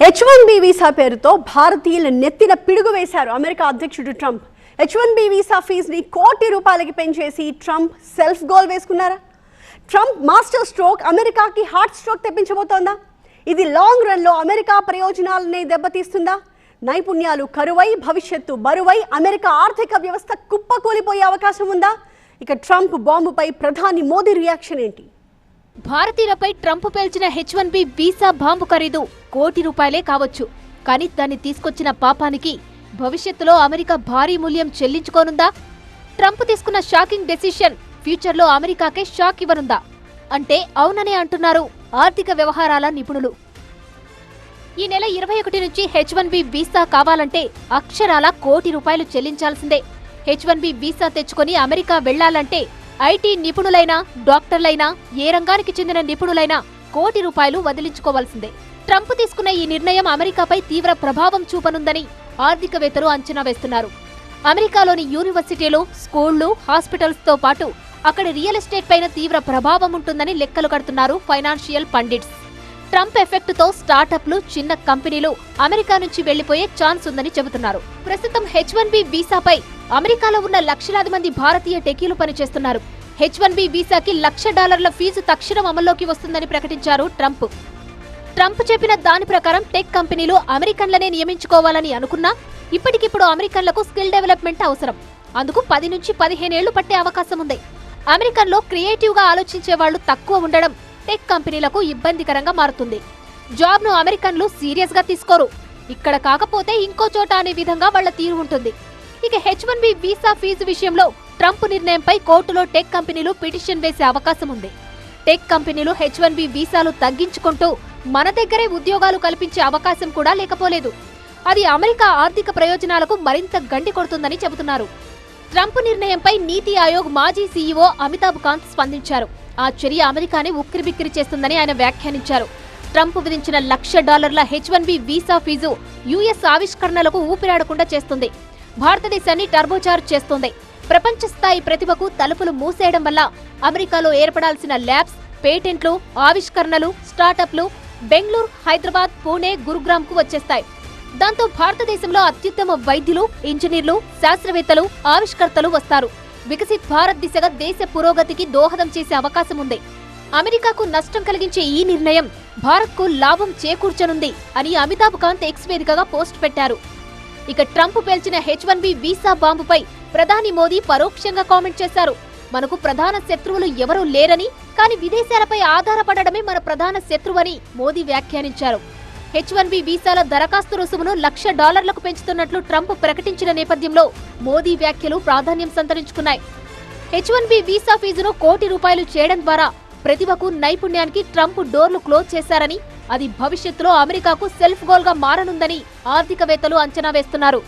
H one B visa పేరుతో భారతీయుల నెత్తిన పిడుగు వేశారు అమెరికా అధ్యక్షుడు Trump. H one B visa ఫీజుని కోటి రూపాయలకి పెంచేసి ట్రంప్ సెల్ఫ్ గోల్ వేసుకున్నారా? ట్రంప్ మాస్టర్ స్ట్రోక్ అమెరికాకి హార్ట్ స్ట్రోక్ తెప్పించబోతోందా? ఇది లాంగ్ రన్లో అమెరికా ప్రయోజనాలని దెబ్బతీస్తుందా? నైపుణ్యాలు కరువై భవిష్యత్తు బరువై అమెరికా ఆర్థిక వ్యవస్థ కుప్పకూలిపోయే అవకాశం ఉందా? ఇక ట్రంప్ బాంబుపై ప్రధాని మోదీ రియాక్షన్ ఏంటి? భారతీయులపై Trump పేల్చిన H one B visa bomb ఖరీదు కోటి రూపాయలే కావచ్చు. కానీ దాన్ని తీసుకొచ్చిన పాపానికి భవిష్యత్తులో అమెరికా భారీ మూల్యం చెల్లించుకోనుందా? ట్రంప్ తీసుకున్న షాకింగ్ డెసిషన్ ఫ్యూచర్లో అమెరికాకే షాక్ ఇవ్వనుందా? అంటే అవుననే అంటున్నారు ఆర్థిక వ్యవహారాల నిపుణులు. ఈ నెల ఇరవై ఒకటి నుంచి హెచ్ వన్ బి వీసా కావాలంటే అక్షరాల కోటి రూపాయలు చెల్లించాల్సిందే. హెచ్ వన్ బి వీసా తెచ్చుకొని అమెరికా వెళ్ళాలంటే ఐటీ నిపుణులైనా డాక్టర్లైనా ఏ రంగానికి చెందిన నిపుణులైనా కోటి రూపాయలు వదిలించుకోవాల్సిందే. ట్రంప్ తీసుకున్న ఈ నిర్ణయం అమెరికాపై తీవ్ర ప్రభావం చూపనుందని ఆర్థికవేత్తలు అంచనా వేస్తున్నారు. అమెరికాలోని యూనివర్సిటీలు స్కూళ్ళు హాస్పిటల్స్తో పాటు అక్కడ రియల్ ఎస్టేట్ పైన తీవ్ర ప్రభావం ఉంటుందని లెక్కలు కడుతున్నారు ఫైనాన్షియల్ పండిట్స్. ట్రంప్ ఎఫెక్ట్తో స్టార్టప్లు చిన్న కంపెనీలు అమెరికా నుంచి వెళ్ళిపోయే ఛాన్స్ ఉందని చెబుతున్నారు. ప్రస్తుతం హెచ్ వన్ బి వీసాపై అమెరికాలో ఉన్న లక్షలాది మంది భారతీయ టెకీలు పనిచేస్తున్నారు. హెచ్ వన్ బి వీసాకి లక్ష డాలర్ల ఫీజు తక్షణం అమల్లోకి వస్తుందని ప్రకటించారు ట్రంప్. ట్రంప్ చెప్పిన దాని ప్రకారం టెక్ కంపెనీలు అమెరికన్లనే నియమించుకోవాలని అనుకున్నా ఇప్పటికిప్పుడు అమెరికన్లకు స్కిల్ డెవలప్మెంట్ అవసరం. అందుకు పది నుంచి పదిహేనేళ్ళు పట్టే అవకాశం ఉంది. అమెరికన్లో క్రియేటివ్గా ఆలోచించే వాళ్ళు తక్కువ ఉండడం టెక్ కంపెనీలకు ఇబ్బందికరంగా మారుతుంది. జాబ్ను అమెరికన్లు సీరియస్గా తీసుకోరు. ఇక్కడ కాకపోతే ఇంకో చోట అనే విధంగా వాళ్ళ తీరు ఉంటుంది. ఇక H one B visa fee విషయంలో ట్రంప్ నిర్ణయంపై కోర్టులో టెక్ కంపెనీలు పిటిషన్ వేసే అవకాశం ఉంది. టెక్ కంపెనీలు హెచ్ వన్ బి వీసాలు తగ్గించుకుంటూ మన దగ్గరే ఉద్యోగాలు కల్పించే అవకాశం కూడా లేకపోలేదు. అది అమెరికా ఆర్థిక ప్రయోజనాలకు మరింత గండి కొడుతుందని చెబుతున్నారు. ట్రంప్ నిర్ణయంపై నీతి ఆయోగ్ మాజీ సీఈఓ అమితాబ్ కాంత్ స్పందించారు. ఆ చర్య అమెరికాని ఉక్కిరిబిక్కిరి చేస్తుందని ఆయన వ్యాఖ్యానించారు. ట్రంప్ విధించిన లక్ష డాలర్ల H one B visa fee US ఆవిష్కరణలకు ఊపిరాడకుండా చేస్తుంది. భారతదేశాన్ని టర్బోచార్జ్ చేస్తోంది. ప్రపంచ స్థాయి ప్రతిభకు తలుపులు మూసేయడం వల్ల అమెరికాలో ఏర్పడాల్సిన ల్యాబ్స్ పేటెంట్లు ఆవిష్కరణలు స్టార్టప్లు బెంగళూరు హైదరాబాద్ పూణే గురుగ్రామ్కు వచ్చేస్తాయి. దాంతో భారతదేశంలో అత్యుత్తమ వైద్యులు ఇంజనీర్లు శాస్త్రవేత్తలు ఆవిష్కర్తలు వస్తారు. వికసిత్ భారత్ దిశగా దేశ పురోగతికి దోహదం చేసే అవకాశం ఉంది. అమెరికాకు నష్టం కలిగించే ఈ నిర్ణయం భారత్కు లాభం చేకూర్చనుంది అని అమితాబ్ కాంత్ ఎక్స్ వేదికగా పోస్ట్ పెట్టారు. ఇక ట్రంప్ పేల్చిన హెచ్ వన్ బి వీసా బాంబుపై ప్రధాని మోదీ పరోక్షంగా కామెంట్ చేశారు. మనకు ప్రధాన శత్రువులు ఎవరూ లేరని కానీ విదేశాలపై ఆధారపడడమే మన ప్రధాన శత్రువని మోదీ వ్యాఖ్యానించారు. హెచ్ వన్ బి వీసాల దరఖాస్తు రుసుమును లక్ష డాలర్లకు పెంచుతున్నట్లు ట్రంప్ ప్రకటించిన నేపథ్యంలో మోదీ వ్యాఖ్యలు ప్రాధాన్యం సంతరించుకున్నాయి. హెచ్ వన్ బి వీసా ఫీజును కోటి రూపాయలు చేయడం ద్వారా ప్రతిభకు నైపుణ్యానికి ట్రంప్ డోర్లు క్లోజ్ చేశారని అది భవిష్యత్తులో అమెరికాకు సెల్ఫ్ గోల్గా మారనుందని ఆర్థికవేత్తలు అంచనా వేస్తున్నారు.